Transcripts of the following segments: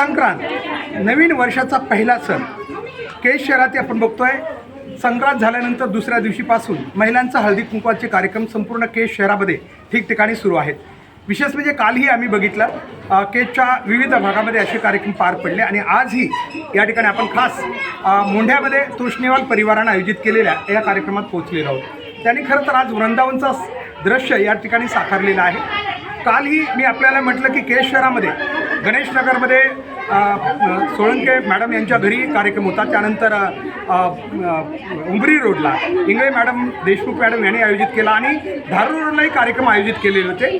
संक्रांत नवीन वर्षाचा पहिला सण. केश शहरात आपण बघतोय संक्रांत झाल्यानंतर दुसऱ्या दिवशीपासून महिलांचा हळदी कुंकवाचे कार्यक्रम संपूर्ण केश शहरामध्ये ठिकठिकाणी सुरू आहेत. विशेष म्हणजे कालही आम्ही बघितलं केशच्या विविध भागामध्ये असे कार्यक्रम पार पडले आणि आजही या ठिकाणी आपण खास मोंढ्यामध्ये तृष्णेवाल परिवारानं आयोजित केलेल्या या कार्यक्रमात पोहोचलेलो आहोत. त्यांनी खरं तर आज वृंदावनचा दृश्य या ठिकाणी साकारलेलं आहे. कालही मी आपल्याला म्हटलं की केश शहरामध्ये गणेशनगरमध्ये सोळंके मॅडम यांच्या घरी कार्यक्रम होता. त्यानंतर उंबरी रोडला इंगळे मॅडम देशमुख मॅडम यांनी आयोजित केला आणि धारूर रोडलाही कार्यक्रम आयोजित केलेले होते.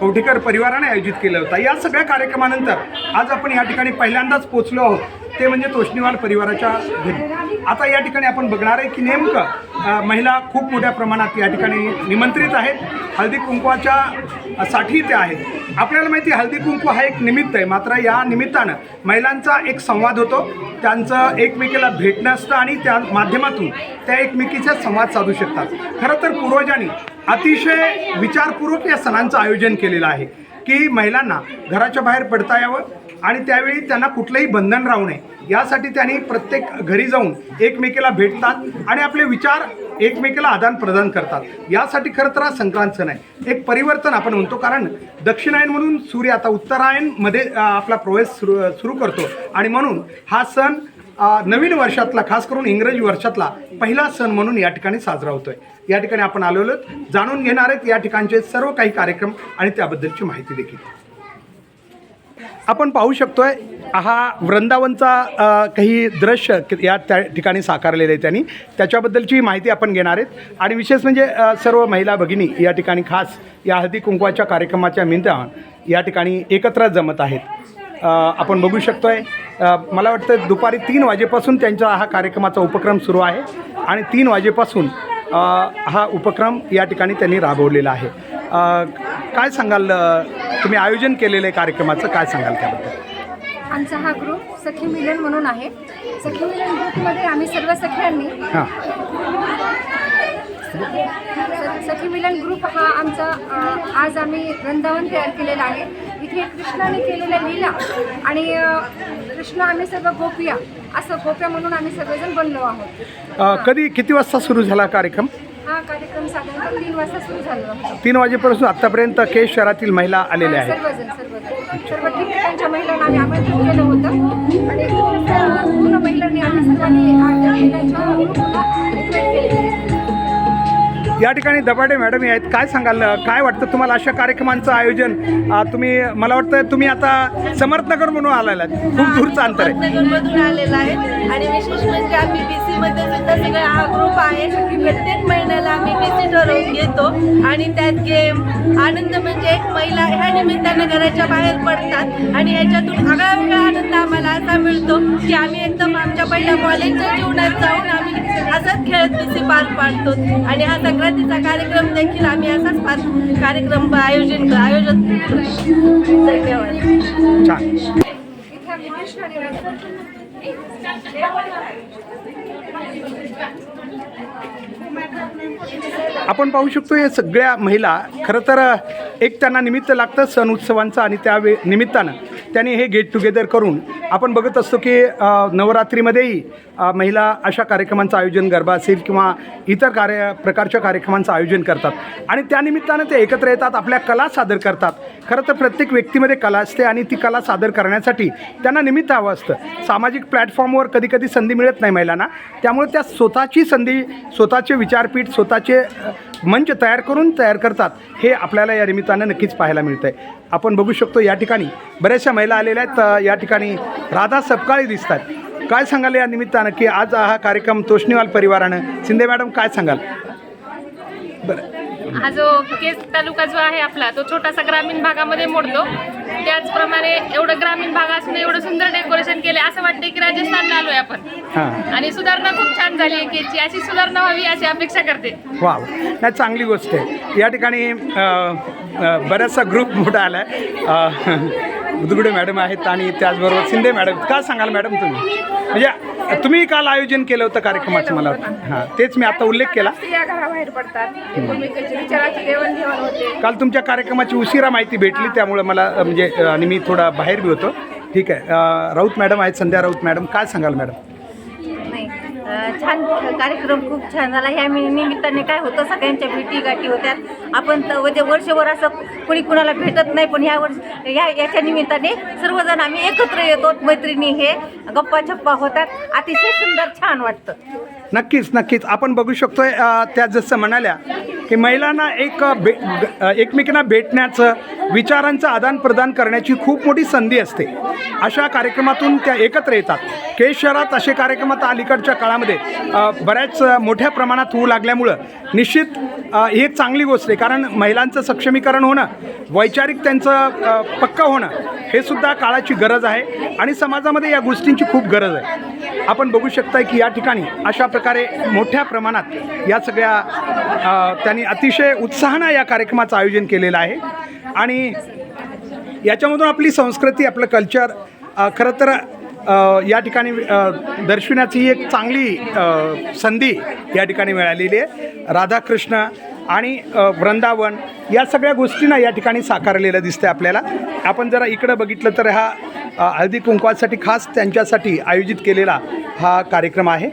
कवठेकर परिवाराने आयोजित केला होता. या सगळ्या कार्यक्रमानंतर आज आपण या ठिकाणी पहिल्यांदाच पोचलो आहोत. ते म्हणजे तोष्णीवाल परिवाराच्या घरी. आता या ठिकाणी आपण बघणार आहे की नेमकं महिला खूप मोठ्या प्रमाणात या ठिकाणी निमंत्रित आहेत. हळदी कुंकवाच्या साठी ते आहेत. आपल्याला माहिती आहे हळदी कुंकू हा एक निमित्त आहे. मात्र या निमित्तानं महिलांचा एक संवाद होतो. त्यांचं एकमेकीला भेटणं असतं आणि त्या माध्यमातून त्या एकमेकीचा संवाद साधू शकतात. खरं तर पूर्वजांनी अतिशय विचारपूर्वक या सणांचं आयोजन केलेलं आहे. की महिलांना घराच्या बाहेर पडता यावं आणि त्यावेळी त्यांना कुठलंही बंधन राहू नये. यासाठी त्यांनी प्रत्येक घरी जाऊन एकमेकीला भेटतात आणि आपले विचार एकमेकीला आदान प्रदान करतात. यासाठी खरं तर हा संक्रांत सण आहे. एक परिवर्तन आपण म्हणतो कारण दक्षिणायन म्हणून सूर्य आता उत्तरायणमध्ये आपला प्रवेश सुरू सुरू करतो. आणि म्हणून हा सण नवीन वर्षातला खास करून इंग्रजी वर्षातला पहिला सण म्हणून या ठिकाणी साजरा होतोय. या ठिकाणी आपण आलेलो आहोत. जाणून घेणार आहेत या ठिकाणचे सर्व काही कार्यक्रम आणि त्याबद्दलची माहिती देखील. आपण पाहू शकतोय हा वृंदावनचा काही दृश्य या त्या ठिकाणी साकारलेलं आहे त्यांनी. त्याच्याबद्दलची माहिती आपण घेणार आहेत. आणि विशेष म्हणजे सर्व महिला भगिनी या ठिकाणी खास या हळदी कुंकवाच्या कार्यक्रमाच्या निमित्तानं या ठिकाणी एकत्र जमत आहेत. आपण बघू शकतोय मला वाटतं दुपारी तीन वाजेपासून त्यांचा हा कार्यक्रमाचा उपक्रम सुरू आहे आणि तीन वाजेपासून हा उपक्रम या ठिकाणी त्यांनी राबवलेला आहे. काय सांगाल तुम्ही आयोजन केलेलं आहे कार्यक्रमाचं काय सांगाल त्याबद्दल? आमचा हा ग्रुप सखी मिलन म्हणून आहे. सखी मिलन ग्रुपमध्ये आम्ही सर्व सख्यांनी हां. सखी मिलन ग्रुप हा आमचा आज आम्ही वृंदावन तयार केलेला आहे. इथे कृष्णाने केलेल्या लीला आणि कृष्ण आम्ही सर्व गोपिया असं गोप्या म्हणून आम्ही सगळेजण बनलो आहोत. अ, कधी किती वाजता सुरू झाला कार्यक्रम? हा कार्यक्रम साधारणतः तीन वाजता सुरू झाला. होता तीन वाजेपासून आत्तापर्यंत केश शहरातील महिला आलेल्या आहेत. सर्वजण सर्वजण. सर्व ठिकठिकाणच्या महिलांना आम्ही आमंत्रित केलं होतं. आणि पूर्ण पूर्ण महिलांनी आम्ही सर्वांनी. या ठिकाणी दबाडे मॅडम हे आहेत. काय सांगाल? काय वाटतं तुम्हाला अशा कार्यक्रमांचं आयोजन? तुम्ही मला वाटतं तुम्ही आता समर्थनगर म्हणून आलेला आहेत. खूप दूरचं अंतर आहे. आलेला आहे. आणि विशेष म्हणजे आम्ही बी मध्ये सुद्धा सगळा हा ग्रुप आहे. प्रत्येक महिन्याला आम्ही किती ठरवून घेतो. आणि त्यात गेम आनंद म्हणजे एक महिला ह्या निमित्तानं घराच्या बाहेर पडतात. आणि ह्याच्यातून आगळा वेगळा आनंद आम्हाला असा मिळतो की आम्ही एकदम आमच्या पहिल्या कॉलेजच्या जीवनात जाऊन आम्ही असाच खेळत बी पार पाडतो. आणि हा संक्रांतीचा कार्यक्रम देखील आम्ही असाच पार कार्यक्रम आयोजन आयोजन करतो. धन्यवाद. आपण पाहू शकतो या सगळ्या महिला खरं तर एक त्यांना निमित्त लागतं सण उत्सवांचं आणि त्या निमित्तानं त्यांनी हे गेट टुगेदर करून आपण बघत असतो की नवरात्रीमध्येही महिला अशा कार्यक्रमांचं आयोजन गरबा असेल किंवा इतर कार्य प्रकारच्या कार्यक्रमांचं आयोजन करतात. आणि त्या निमित्तानं ते एकत्र येतात आपल्या कला सादर करतात. खरं तर प्रत्येक व्यक्तीमध्ये कला असते आणि ती कला सादर करण्यासाठी त्यांना निमित्त हवं असतं. सामाजिक प्लॅटफॉर्मवर कधी कधी संधी मिळत नाही महिलांना. त्यामुळे त्या स्वतःची संधी स्वतःचे विचारपीठ स्वतःचे मंच तयार करून तयार करतात हे आपल्याला या निमित्तानं नक्कीच पाहायला मिळतं आहे आपण बघू शकतो या ठिकाणी बऱ्याचशा महिला आलेल्या आहेत. या ठिकाणी राधा सपकाळी दिसतात. काय सांगाल या निमित्तानं की आज हा कार्यक्रम तोष्णीवाल परिवारानं? शिंदे मॅडम काय सांगाल? बरं. हा जो केस तालुका जो आहे आपला तो छोटासा ग्रामीण भागामध्ये मोडतो. त्याचप्रमाणे एवढं ग्रामीण भाग असून एवढं सुंदर डेकोरेशन केले असं वाटतं की राजस्थानला आलोय आपण. हां. आणि सुधारणा खूप छान झाली आहे केसची अशी सुधारणा व्हावी अशी अपेक्षा करते. वा नाही चांगली गोष्ट आहे. या ठिकाणी बराचसा ग्रुप मोठा आला आहे बुदगुडे मॅडम आहेत आणि त्याचबरोबर शिंदे मॅडम. काय सांगाल मॅडम तुम्ही? म्हणजे तुम्ही काल आयोजन केलं होतं कार्यक्रमाचं मला वाटतं. हां तेच मी आता उल्लेख केला. स्त्रिया घराबाहेर पडतात. एकमेकांची विचाराची देवाणघेवाण होते. काल तुमच्या कार्यक्रमाची उशिरा माहिती भेटली त्यामुळे मला म्हणजे आणि मी थोडा बाहेर बी होतो. ठीक आहे. अ, राऊत मॅडम आहेत संध्या राऊत मॅडम. काय सांगाल मॅडम? छान कार्यक्रम खूप छान झाला. ह्या निमित्ताने काय होतं सगळ्यांच्या भेटी गाठी होत्या. आपण तर म्हणजे वर्षभर असं कोणी कुणाला भेटत नाही पण ह्या वर्ष ह्या याच्या निमित्ताने सर्वजण आम्ही एकत्र येतो मैत्रिणी हे गप्पा छप्पा होतात. अतिशय सुंदर छान वाटतं. नक्कीच नक्कीच. आपण बघू शकतोय त्या जसं म्हणाल्या की महिलांना एक भे एकमेकांना भेटण्याचं विचारांचं आदानप्रदान करण्याची खूप मोठी संधी असते. अशा कार्यक्रमातून त्या एकत्र येतात. केश शहरात असे कार्यक्रम आता अलीकडच्या काळामध्ये बऱ्याच मोठ्या प्रमाणात होऊ लागल्यामुळं निश्चित ही एक चांगली गोष्ट आहे. कारण महिलांचं सक्षमीकरण होणं वैचारिक त्यांचं अ, पक्कं होणं हे सुद्धा काळाची गरज आहे आणि समाजामध्ये या गोष्टींची खूप गरज आहे. आपण बघू शकताय की या ठिकाणी अशा प्रकारे मोठ्या प्रमाणात या सगळ्या त्यांनी अतिशय उत्साहानं या कार्यक्रमाचं आयोजन केलेलं आहे. आणि याच्यामधून आपली संस्कृती आपलं कल्चर खरं तर या ठिकाणी दर्शविण्याची ही एक चांगली संधी या ठिकाणी मिळालेली आहे. राधाकृष्ण आणि वृंदावन या सगळ्या गोष्टींना या ठिकाणी साकारलेलं दिसतं आपल्याला. आपण जरा इकडं बघितलं तर हा हळदी कुंकवासाठी खास त्यांच्यासाठी आयोजित केलेला हा कार्यक्रम आहे.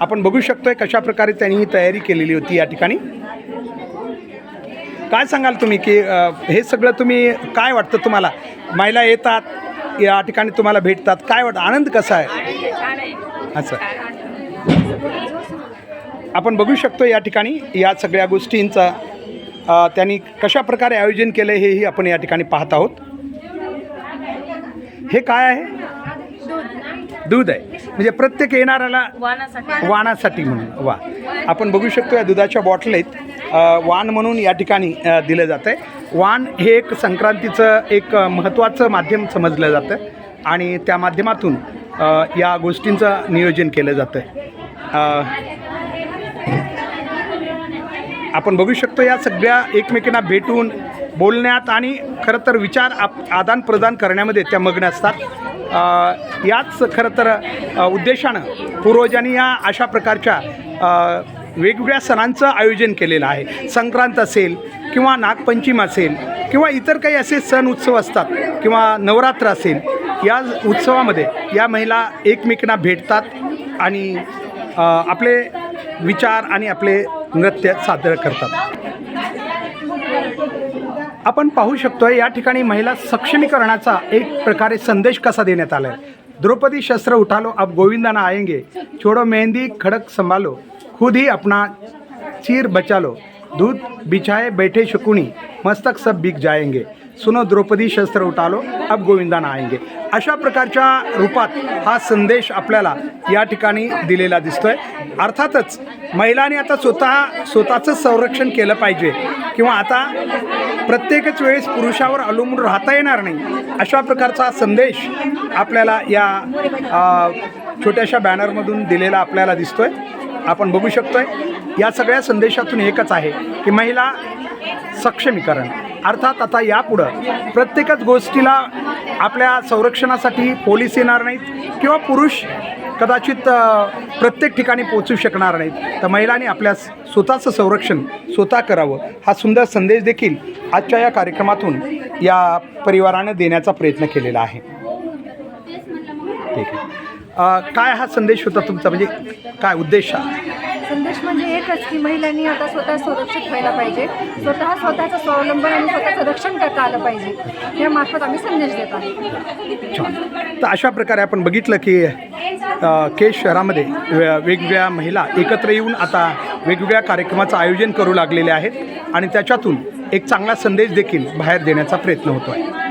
आपण बघू शकतोय कशा प्रकारे त्यांनी ही तयारी केलेली होती या ठिकाणी. काय सांगाल तुम्ही की हे सगळं तुम्ही काय वाटतं तुम्हाला? महिला येतात या ठिकाणी तुम्हाला भेटतात. काय वाटतं? आनंद कसा आहे? असं. आपण बघू शकतो या ठिकाणी या सगळ्या गोष्टींचा त्यांनी कशा प्रकारे आयोजन केलं हेही आपण या ठिकाणी पाहत आहोत. हे काय आहे? दूध आहे. म्हणजे प्रत्येक येणाऱ्याला वाणासाठी म्हणून. वा. आपण बघू शकतो या दुधाच्या बॉटल आहेत. वाण म्हणून या ठिकाणी दिलं जातं आहे वाण हे एक संक्रांतीचं एक महत्त्वाचं माध्यम समजलं जातं आणि त्या माध्यमातून या गोष्टींचं नियोजन केलं जातं आपण बघू शकतो या सगळ्या एकमेकींना भेटून बोलण्यात आणि खरं तर विचार आप आदान प्रदान करण्यामध्ये त्या मग्न असतात. याच खरं तर उद्देशानं पूर्वजांनी या अशा प्रकारच्या वेगवेगळ्या सणांचं आयोजन केलेलं आहे. संक्रांत असेल किंवा नागपंचम असेल किंवा इतर काही असे सण उत्सव असतात किंवा नवरात्र असेल या उत्सवामध्ये या महिला एकमेकींना भेटतात आणि आपले विचार आणि आपले नृत्य सादर करतात. आपण पाहू शकतो या ठिकाणी महिला सक्षमीकरणाचा एक प्रकारे संदेश कसा देण्यात आला आहे द्रौपदी शस्त्र उठालो अब गोविंदाना आएंगे छोड़ो मेहंदी खड़क संभालो. खुद ही अपना चीर बचा लो। दूध बिछाए बैठे शकुनी मस्तक सब बिक जाएंगे। सुनो द्रौपदी शस्त्र उठालो अब गोविंदाना आएंगे अशा प्रकारच्या रूपात हा संदेश आपल्याला या ठिकाणी दिलेला दिसतोय. अर्थातच महिलांनी आता स्वतः स्वतःचं संरक्षण केलं पाहिजे किंवा आता प्रत्येकच वेळेस पुरुषावर अवलंबून राहता येणार नाही अशा प्रकारचा संदेश आपल्याला या छोट्याशा बॅनरमधून दिलेला आपल्याला दिसतोय. आपण बघू शकतोय. या सगळ्या संदेशातून एकच आहे की महिला सक्षमीकरण. अर्थात आता यापुढं प्रत्येकच गोष्टीला आपल्या संरक्षणासाठी पोलीस येणार नाहीत किंवा पुरुष कदाचित प्रत्येक ठिकाणी पोचू शकणार नाहीत. तर महिलांनी आपल्या स्वतःचं संरक्षण स्वतः करावं. हा सुंदर संदेश देखील आजच्या या कार्यक्रमातून या परिवारानं देण्याचा प्रयत्न केलेला आहे. ठीक आहे. काय हा संदेश होता तुमचा? म्हणजे काय उद्देश हा? संदेश म्हणजे एकच की महिलांनी आता स्वतः सुरक्षित व्हायला पाहिजे. स्वतः स्वतःचं स्वावलंबन आणि स्वतःचं रक्षण करता आलं पाहिजे. यामार्फत आम्ही संदेश देत आहोत. छान. तर अशा प्रकारे आपण बघितलं की अ, केश शहरामध्ये वे- वेगवेगळ्या महिला एकत्र येऊन आता वेगवेगळ्या कार्यक्रमाचं आयोजन करू लागलेले आहेत. आणि त्याच्यातून एक चांगला संदेश देखील बाहेर देण्याचा प्रयत्न होतो आहे